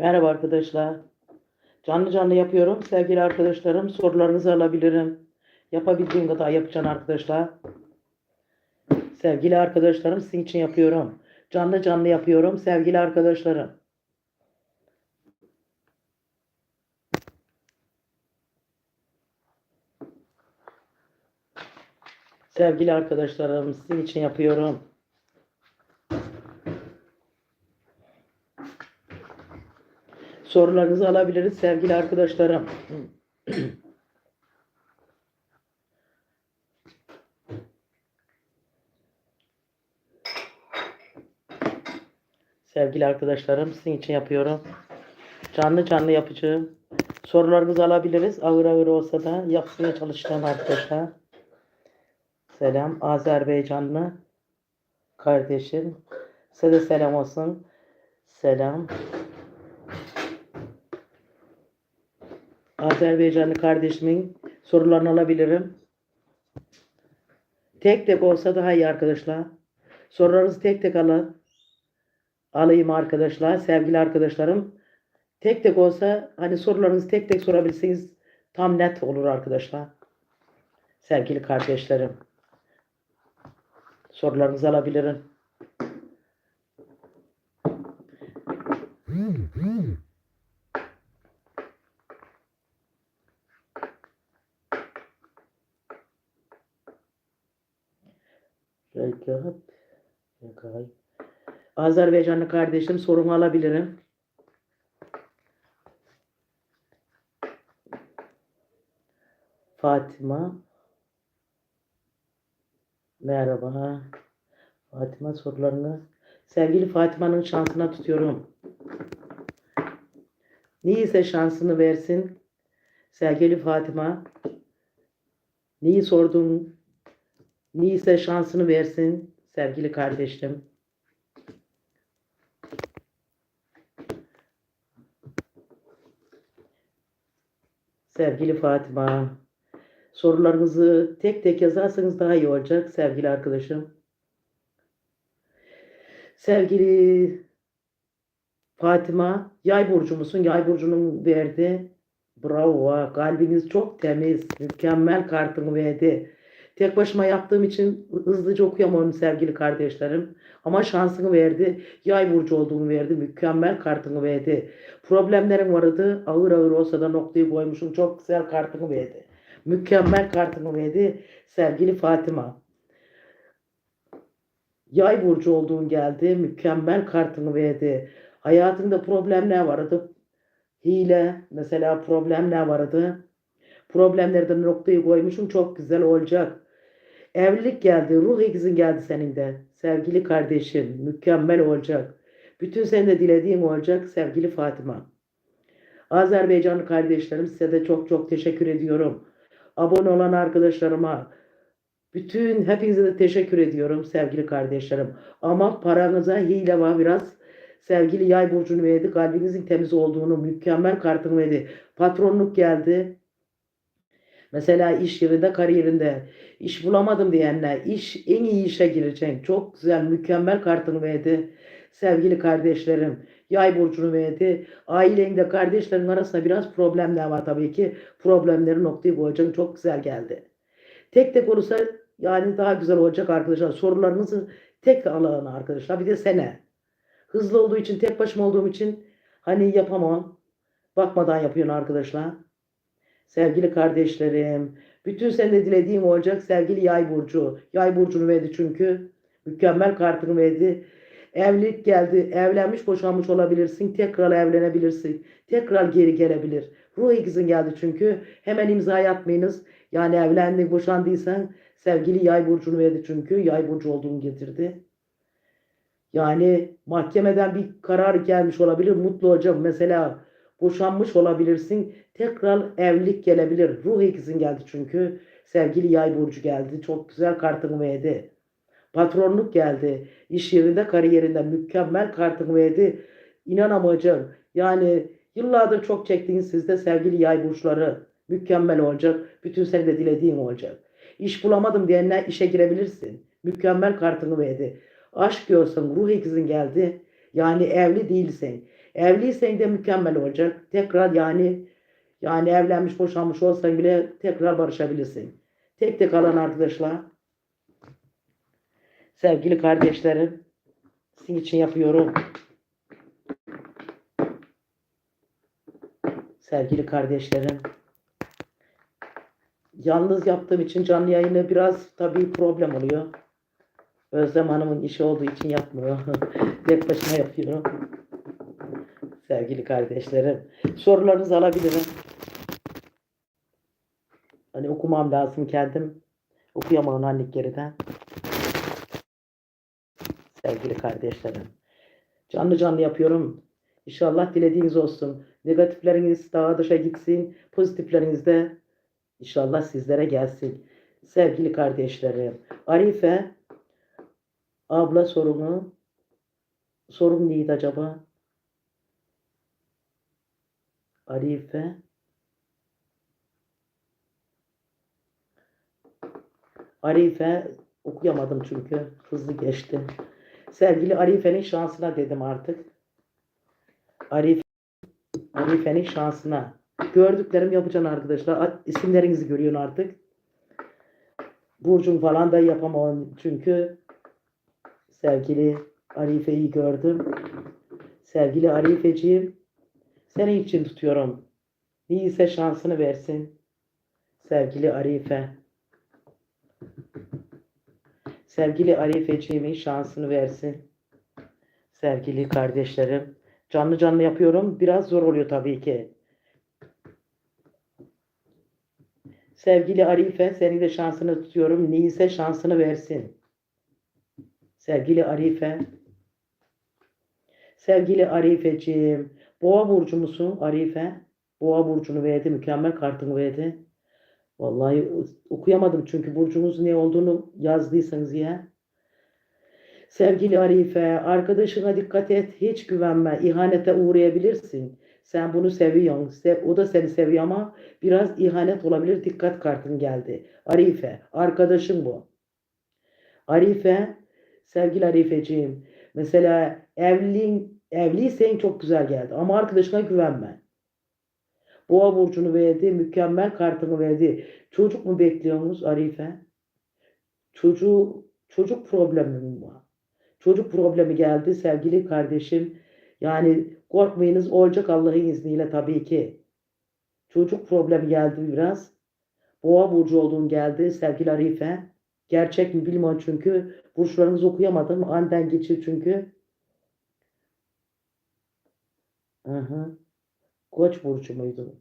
Merhaba arkadaşlar. Canlı canlı yapıyorum. Sevgili arkadaşlarım sorularınızı alabilirim. Yapabildiğim kadar yapacağım arkadaşlar. Sevgili arkadaşlarım sizin için yapıyorum. Canlı canlı yapıyorum sevgili arkadaşlarım. Sevgili arkadaşlarım sizin için yapıyorum. Sorularınızı alabiliriz sevgili arkadaşlarım. Sevgili arkadaşlarım sizin için yapıyorum. Canlı canlı yapacağım. Sorularınızı alabiliriz. Ağır ağır olsa da yapmaya çalışacağım arkadaşlar. Selam Azerbaycanlı kardeşim. Size de selam olsun. Selam. Azerbaycanlı kardeşimin sorularını alabilirim. Tek tek olsa daha iyi arkadaşlar. Sorularınızı tek tek alın. Alayım arkadaşlar, sevgili arkadaşlarım. Tek tek olsa hani sorularınızı tek tek sorabilirsiniz. Tam net olur arkadaşlar. Sevgili kardeşlerim. Sorularınızı alabilirim. Rekat. Rekay. Azerbaycanlı kardeşim sorumu alabilirim. Fatima. Merhaba. Fatima sorularını. Sevgili Fatima'nın şansına tutuyorum. Neyse şansını versin. Sevgili Fatima. Neyi sordun? Neyse şansını versin. Sevgili kardeşim. Sevgili Fatima, sorularınızı tek tek yazarsanız daha iyi olacak sevgili arkadaşım. Sevgili Fatima, yay burcu musun? Yay burcunun verdi. Bravo, kalbiniz çok temiz, mükemmel kartını verdi. Tek başıma yaptığım için hızlıca okuyamıyorum sevgili kardeşlerim. Ama şansını verdi. Yay burcu olduğunu verdi. Mükemmel kartını verdi. Problemlerin vardı. Ağır ağır olsa da noktayı koymuşum. Çok güzel kartını verdi. Mükemmel kartını verdi. Sevgili Fatima. Yay burcu olduğun geldi. Mükemmel kartını verdi. Hayatında problemler vardı. Hile mesela problemler vardı. Problemlerden noktayı koymuşum. Çok güzel olacak. Evlilik geldi. Ruh ikizin geldi senin de. Sevgili kardeşim. Mükemmel olacak. Bütün senin de dilediğin olacak sevgili Fatima. Azerbaycanlı kardeşlerim size de çok çok teşekkür ediyorum. Abone olan arkadaşlarıma, bütün hepinize de teşekkür ediyorum sevgili kardeşlerim. Ama paranıza hile var biraz. Sevgili yay burcunu verdi. Kalbinizin temiz olduğunu, mükemmel kartını verdi. Patronluk geldi. Mesela iş yerinde, kariyerinde iş bulamadım diyenler, iş en iyi işe gireceksin. Çok güzel, mükemmel kartını verdi. Sevgili kardeşlerim, yay burcunu verdi. Ailende, kardeşlerin arasında biraz problemler var tabii ki. Problemleri noktayı koyacaksın. Çok güzel geldi. Tek tek olursa yani daha güzel olacak arkadaşlar. Sorularınızı tek alın arkadaşlar. Bir de sene. Hızlı olduğu için, tek başıma olduğum için hani yapamam. Bakmadan yapıyorsun arkadaşlar. Sevgili kardeşlerim, bütün sende dilediğim olacak sevgili yay burcu. Yay burcunu verdi çünkü. Mükemmel kartını verdi. Evlilik geldi. Evlenmiş boşanmış olabilirsin. Tekrar evlenebilirsin. Tekrar geri gelebilir. Ruh ikizin geldi çünkü. Hemen imza atmayınız. Yani evlendin boşandıysan sevgili yay burcunu verdi çünkü. Yay burcu olduğunu getirdi. Yani mahkemeden bir karar gelmiş olabilir. Mutlu olacağım. Mesela boşanmış olabilirsin. Tekrar evlilik gelebilir. Ruh ikizin geldi çünkü. Sevgili yay burcu geldi. Çok güzel kartını verdi. Patronluk geldi. İş yerinde, kariyerinde mükemmel kartını verdi. İnanamayacağım. Yani yıllardır çok çektiğiniz sizde sevgili yay burçları mükemmel olacak. Bütün seni de dilediğin olacak. İş bulamadım diyenler işe girebilirsin. Mükemmel kartını verdi. Aşk görsün, ruh ikizin geldi. Yani evli değilsin. Evliysen de mükemmel olacak. Tekrar yani yani evlenmiş boşanmış olsan bile tekrar barışabilirsin. Tek tek kalan arkadaşlar. Sevgili kardeşlerim. Sizin için yapıyorum. Sevgili kardeşlerim. Yalnız yaptığım için canlı yayını biraz tabii problem oluyor. Özlem Hanım'ın işi olduğu için yapmıyor. Tek başına yapıyorum. Sevgili kardeşlerim. Sorularınızı alabilirim. Hani okumam lazım kendim. Okuyamam annelik geriden. Sevgili kardeşlerim. Canlı canlı yapıyorum. İnşallah dilediğiniz olsun. Negatifleriniz daha dışa gitsin. Pozitifleriniz de inşallah sizlere gelsin. Sevgili kardeşlerim. Arife abla sorunu sorum neydi acaba? Arife Arife okuyamadım çünkü hızlı geçti. Sevgili Arife'nin şansına dedim artık. Arif Arife'nin şansına. Gördüklerim yapacaksın arkadaşlar. İsimlerinizi görüyorsun artık. Burcum falan da yapamam çünkü sevgili Arife'yi gördüm. Sevgili Arifeciğim senin için tutuyorum. Neyse şansını versin. Sevgili Arife. Sevgili Arifeciğimin şansını versin. Sevgili kardeşlerim. Canlı canlı yapıyorum. Biraz zor oluyor tabii ki. Sevgili Arife, senin de şansını tutuyorum. Neyse şansını versin. Sevgili Arife. Sevgili Arifeciğim. Boğa burcu musun Arife? Boğa burcunu verdi. Mükemmel kartını verdi. Vallahi okuyamadım çünkü burcunuz ne olduğunu yazdıysanız ya. Sevgili Arife, arkadaşına dikkat et, hiç güvenme, ihanete uğrayabilirsin. Sen bunu seviyorsun, sev- o da seni seviyor ama biraz ihanet olabilir, dikkat kartın geldi. Arife, arkadaşın bu. Arife, sevgili Arifeciğim, mesela evliliğin, evliysen çok güzel geldi ama arkadaşına güvenme. Boğa burcunu verdi, mükemmel kartını verdi. Çocuk mu bekliyorsunuz Arife? Çocuğu, çocuk problemi mi var? Çocuk problemi geldi sevgili kardeşim. Yani korkmayınız olacak Allah'ın izniyle tabii ki. Çocuk problemi geldi biraz. Boğa burcu olduğun geldi sevgili Arife. Gerçek mi bilmiyorum çünkü burçlarınızı okuyamadım. Aniden geçir çünkü. Aha. Koç burcu muydu?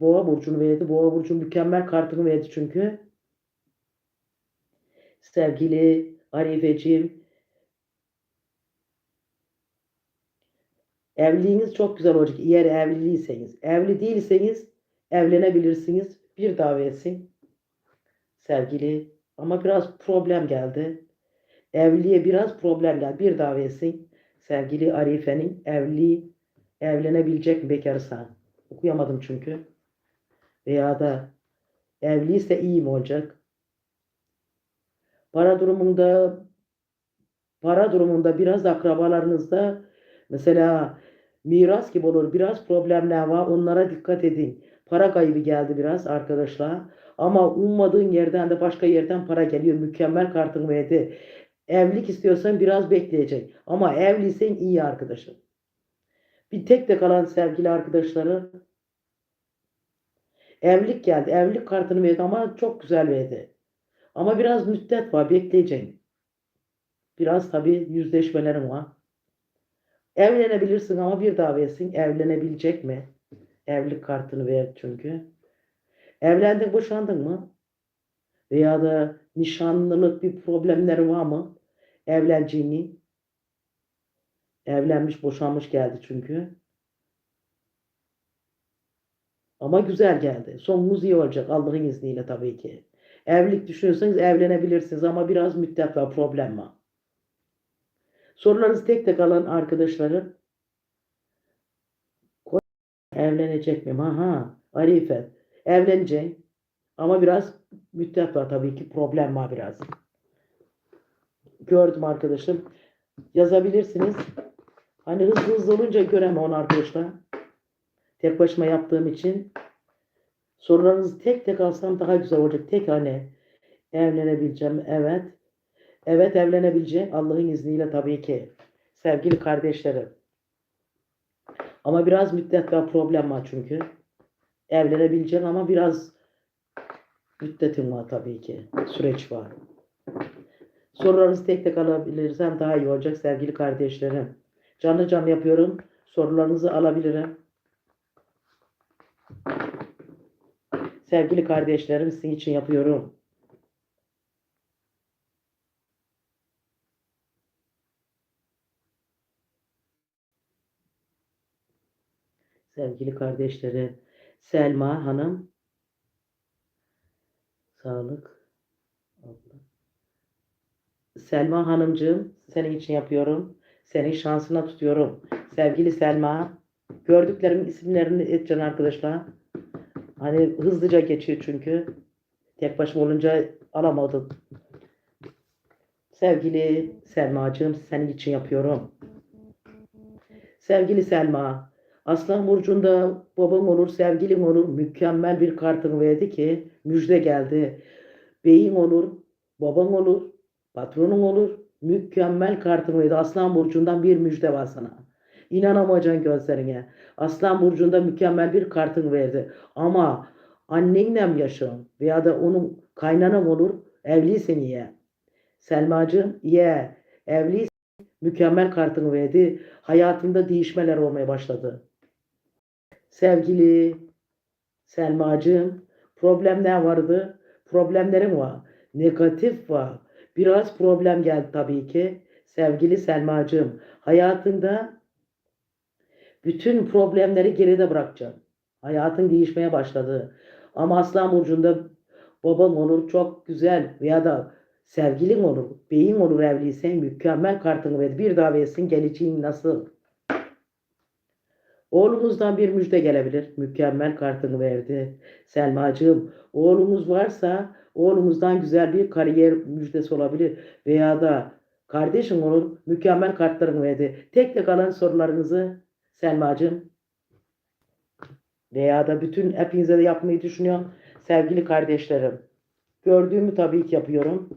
Boğa burcunu verdi. Boğa burcu mükemmel kartını verdi çünkü. Sevgili Arifeciğim. Evliliğiniz çok güzel olacak. Eğer evliliyseniz. Evli değilseniz evlenebilirsiniz. Bir davetsin. Sevgili. Ama biraz problem geldi. Evliliğe biraz problem geldi. Bir davetsin. Sevgili Arife'nin evliliği evlenebilecek bekarsa? Okuyamadım çünkü. Veya da evliyse iyi mi olacak? Para durumunda para durumunda biraz akrabalarınızda mesela miras gibi olur. Biraz problemler var. Onlara dikkat edin. Para kaybı geldi biraz arkadaşlar. Ama ummadığın yerden de başka yerden para geliyor. Mükemmel kartın verdi. Evlilik istiyorsan biraz bekleyecek. Ama evliysen iyi arkadaşım. Bir tek de kalan sevgili arkadaşları evlilik geldi. Evlilik kartını verdi ama çok güzel verdi. Ama biraz müddet var. Bekleyeceksin. Biraz tabii yüzleşmelerim var. Evlenebilirsin ama bir daha versin. Evlenebilecek mi? Evlilik kartını ver çünkü. Evlendin, boşandın mı? Veya da nişanlılık bir problemleri var mı? Evleneceğini. Evlenmiş, boşanmış geldi çünkü. Ama güzel geldi. Sonumuz iyi olacak Allah'ın izniyle tabii ki. Evlilik düşünüyorsanız evlenebilirsiniz ama biraz müddet var, problem var. Sorularınız tek tek alan arkadaşlarım. Evlenecek miyim? Aha, Arife. Evleneceğim. Ama biraz müddet var tabii ki. Problem var biraz. Gördüm arkadaşım. Yazabilirsiniz. Hani hızlı hızlı olunca göremem arkadaşlar. Tek başıma yaptığım için sorularınızı tek tek alsam daha güzel olacak. Tek hani evlenebileceğim. Evet. Evet evlenebileceğim. Allah'ın izniyle tabii ki. Sevgili kardeşlerim. Ama biraz müddet ve problem var çünkü. Evlenebileceğim ama biraz müddetim var tabii ki. Süreç var. Sorularınızı tek tek alabilirsem daha iyi olacak sevgili kardeşlerim. Canlı canlı yapıyorum. Sorularınızı alabilirim. Sevgili kardeşlerim sizin için yapıyorum. Sevgili kardeşlerim. Selma Hanım. Sağlık. Selma Hanımcığım senin için yapıyorum. Senin şansına tutuyorum. Sevgili Selma. Gördüklerimin isimlerini edeceksin arkadaşlar. Hani hızlıca geçiyor çünkü. Tek başıma olunca alamadım. Sevgili Selma'cığım senin için yapıyorum. Sevgili Selma. Aslan Burcu'nda babam olur, sevgilim olur. Mükemmel bir kartını verdi ki müjde geldi. Beyin olur, baban olur, patronun olur. Mükemmel kartını verdi. Aslan Burcu'ndan bir müjde var sana. İnanamayacaksın gözlerine. Aslan Burcu'nda mükemmel bir kartını verdi. Ama annenle yaşın veya da onun kaynanam olur evliysen ye. Selmacığım ye. Evliysen mükemmel kartını verdi. Hayatında değişmeler olmaya başladı. Sevgili Selmacığım problemler vardı. Problemlerim var. Negatif var. Biraz problem geldi tabii ki. Sevgili Selmacığım hayatında bütün problemleri geride bırakacaksın. Hayatın değişmeye başladı. Ama Aslan Burcu'nda baban olur çok güzel veya da sevgilin olur, beyin olur evliysen mükemmel kartını ver. Bir daha versin geleceğin nasıl? Oğlumuzdan bir müjde gelebilir. Mükemmel kartını verdi. Selmacığım oğlumuz varsa oğlumuzdan güzel bir kariyer müjdesi olabilir. Veya da kardeşin olur mükemmel kartlarını verdi. Tek tek alan sorularınızı Selmacığım veya da bütün hepinize de yapmayı düşünüyorum. Sevgili kardeşlerim. Gördüğümü tabii ki yapıyorum.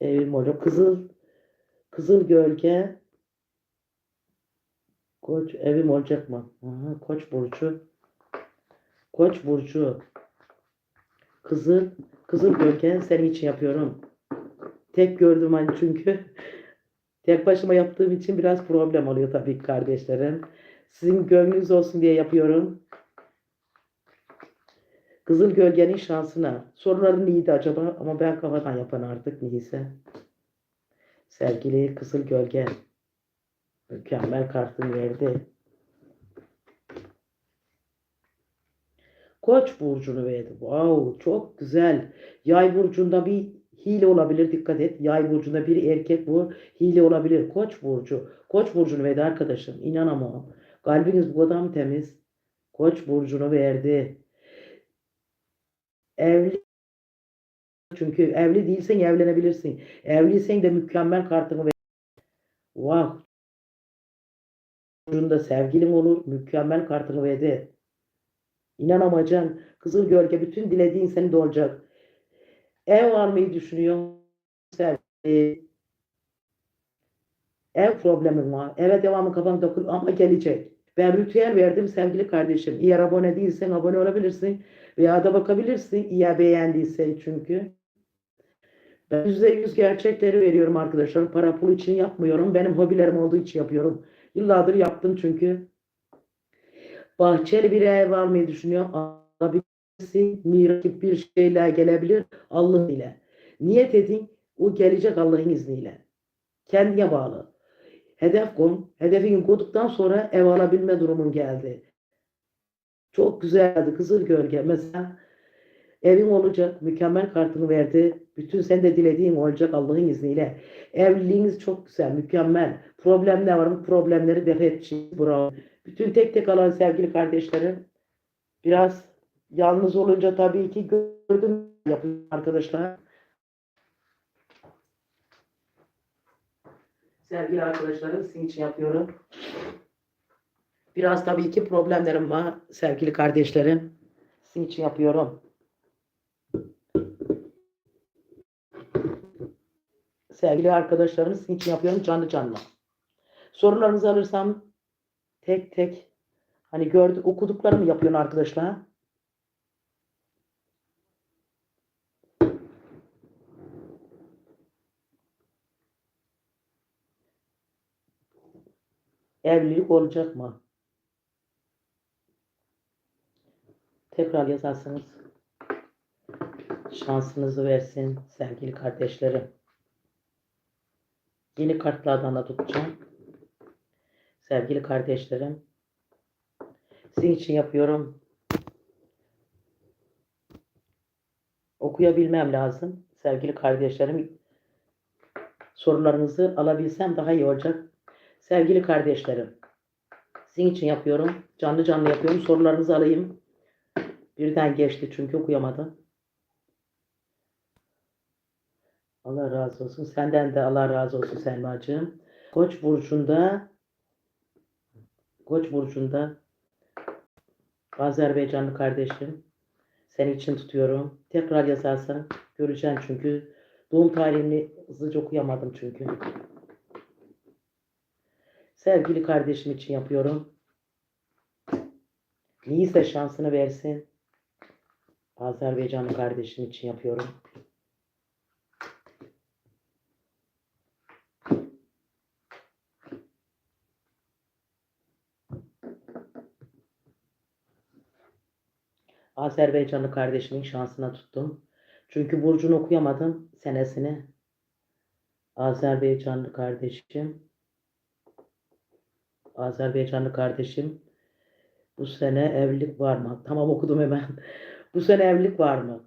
Evim oluyor. Kızıl Kızıl Gölge Koç evim olacak mı? Aha, Koç burcu. Koç burcu. Kızıl Kızıl Gölge senin için yapıyorum. Tek gördüm hani çünkü tek başıma yaptığım için biraz problem oluyor tabii kardeşlerim. Sizin gönlünüz olsun diye yapıyorum. Kızıl Gölge'nin şansına. Soruların neydi acaba? Ama ben kafadan yapan artık neyse. Sevgili Kızıl Gölge. Mükemmel kartını verdi. Koç burcunu verdi. Wow, çok güzel. Yay burcunda bir hile olabilir. Dikkat et. Yay burcunda bir erkek bu. Hile olabilir. Koç burcu. Koç burcunu verdi arkadaşım. İnanamam. Kalbiniz bu kadar mı temiz? Koç burcunu verdi. Evli çünkü evli değilsen evlenebilirsin. Evliysen de mükemmel kartını ver. Wow. Burcunda sevgilin olur. Mükemmel kartını verdi. İnanamayacaksın. Kızıl gölge bütün dilediğin senin de olacak. Ev almayı düşünüyor. Sevgili. Ev problemin var. Eve devamı kafan takıl ama gelecek. Ben ritüel verdim sevgili kardeşim. Eğer abone değilsen abone olabilirsin. Veya da bakabilirsin. Eğer beğendiyse çünkü. Ben %100 gerçekleri veriyorum arkadaşlar. Para pul için yapmıyorum. Benim hobilerim olduğu için yapıyorum. Yıllardır yaptım çünkü. Bahçeli bir ev almayı düşünüyorum. Alabilirsin. Miras bir şeyler gelebilir. Allah ile. Niyet edin. O gelecek Allah'ın izniyle. Kendine bağlı. Hedef koy. Hedefini koyduktan sonra ev alabilme durumun geldi. Çok güzeldi. Kızıl gölge. Mesela evin olacak. Mükemmel kartını verdi. Bütün sen de dilediğin olacak Allah'ın izniyle. Evliliğiniz çok güzel. Mükemmel. Problemler var mı? Problemleri def edeceğiz. Bravo. Bütün tek tek alan sevgili kardeşlerim. Biraz yalnız olunca tabii ki gördüm yapın arkadaşlar. Sevgili arkadaşlarım sizin için yapıyorum. Biraz tabii ki problemlerim var sevgili kardeşlerim. Sizin için yapıyorum. Sevgili arkadaşlarım sizin için yapıyorum canlı canlı. Sorularınızı alırsam tek tek hani gördük okuduklarımı yapıyorum arkadaşlar. Evlilik olacak mı? Tekrar yazarsınız. Şansınızı versin sevgili kardeşlerim. Yeni kartlardan da tutacağım. Sevgili kardeşlerim. Sizin için yapıyorum. Okuyabilmem lazım. Sevgili kardeşlerim. Sorularınızı alabilsem daha iyi olacak. Sevgili kardeşlerim. Sizin için yapıyorum. Canlı canlı yapıyorum. Sorularınızı alayım. Birden geçti çünkü okuyamadım. Allah razı olsun. Senden de Allah razı olsun Selma'cığım. Koç burcunda Koç burcunda Azerbaycanlı kardeşim senin için tutuyorum. Tekrar yazarsan göreceğim çünkü doğum tarihini hızlıca okuyamadım çünkü. Sevgili kardeşim için yapıyorum. Neyse şansını versin. Azerbaycanlı kardeşim için yapıyorum. Azerbaycanlı kardeşimin şansına tuttum. Çünkü burcunu okuyamadım senesini. Azerbaycanlı kardeşim. Azerbaycanlı kardeşim. Bu sene evlilik var mı? Tamam okudum hemen. Bu sene evlilik var mı?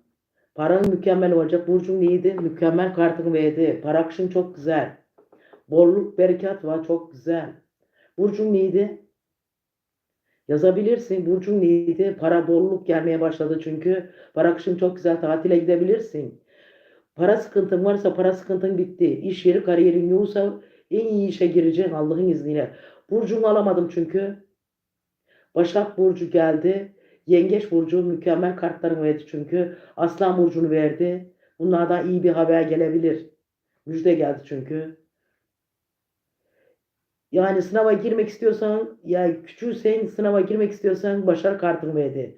Paran mükemmel olacak. Burcun neydi? Mükemmel kartını verdi. Para akışın çok güzel. Bolluk, berekat var. Çok güzel. Burcun neydi? Yazabilirsin. Burcun neydi? Para bolluk gelmeye başladı çünkü. Para akışın çok güzel. Tatile gidebilirsin. Para sıkıntın varsa para sıkıntın bitti. İş yeri, kariyerin yoksa en iyi işe gireceksin Allah'ın izniyle. Burcumu alamadım çünkü. Başak Burcu geldi. Yengeç Burcu mükemmel kartlarını verdi çünkü. Aslan Burcu'nu verdi. Bunlardan iyi bir haber gelebilir. Müjde geldi çünkü. Yani sınava girmek istiyorsan ya küçülsen sınava girmek istiyorsan başarı kartını verdi.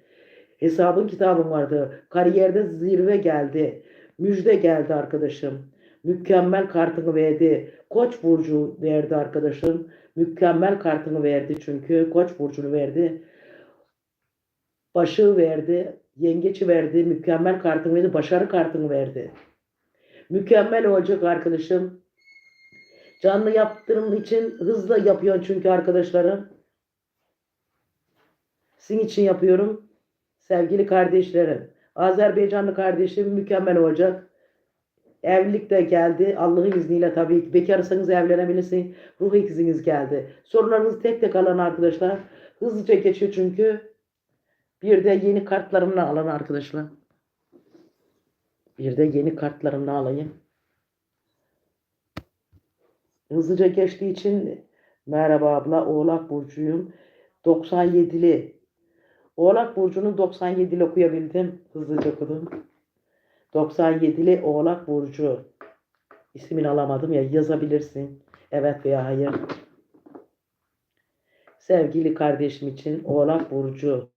Hesabın kitabın vardı. Kariyerde zirve geldi. Müjde geldi arkadaşım. Mükemmel kartını verdi. Koç burcu verdi arkadaşım. Mükemmel kartını verdi çünkü. Koç burcunu verdi. Başı verdi. Yengeçi verdi. Mükemmel kartını verdi. Başarı kartını verdi. Mükemmel olacak arkadaşım. Canlı yaptığım için hızlı yapıyor çünkü arkadaşlarım. Sizin için yapıyorum. Sevgili kardeşlerim. Azerbaycanlı kardeşim mükemmel olacak. Evlilik de geldi. Allah'ın izniyle tabii ki. Bekarsanız evlenebilirsin. Ruh ikiziniz geldi. Sorularınızı tek tek alan arkadaşlar. Hızlıca geçiyor çünkü. Bir de yeni kartlarımla alan arkadaşlar. Bir de yeni kartlarımla alayım. Hızlıca geçtiği için merhaba abla Oğlak Burcu'yum. 97'li. Oğlak Burcu'nu 97'li okuyabildim. Hızlıca okudum. 97'li Oğlak Burcu. İsmini alamadım ya yazabilirsin. Evet veya hayır. Sevgili kardeşim için Oğlak Burcu.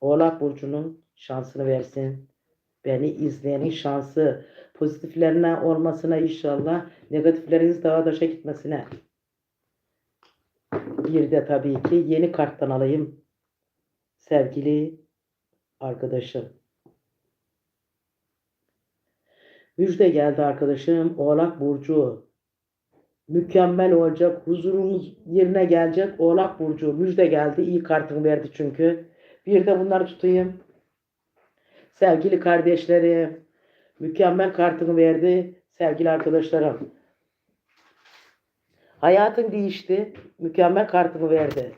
Oğlak Burcu'nun şansını versin. Beni izleyenin şansı pozitiflerine olmasına inşallah negatifleriniz daha daşa gitmesine. Bir de tabii ki yeni karttan alayım. Sevgili arkadaşım. Müjde geldi arkadaşım. Oğlak Burcu. Mükemmel olacak. Huzurumuz yerine gelecek. Oğlak Burcu. Müjde geldi. İyi kartını verdi çünkü. Bir de bunları tutayım. Sevgili kardeşlerim. Mükemmel kartını verdi. Sevgili arkadaşlarım. Hayatın değişti. Mükemmel kartını verdi.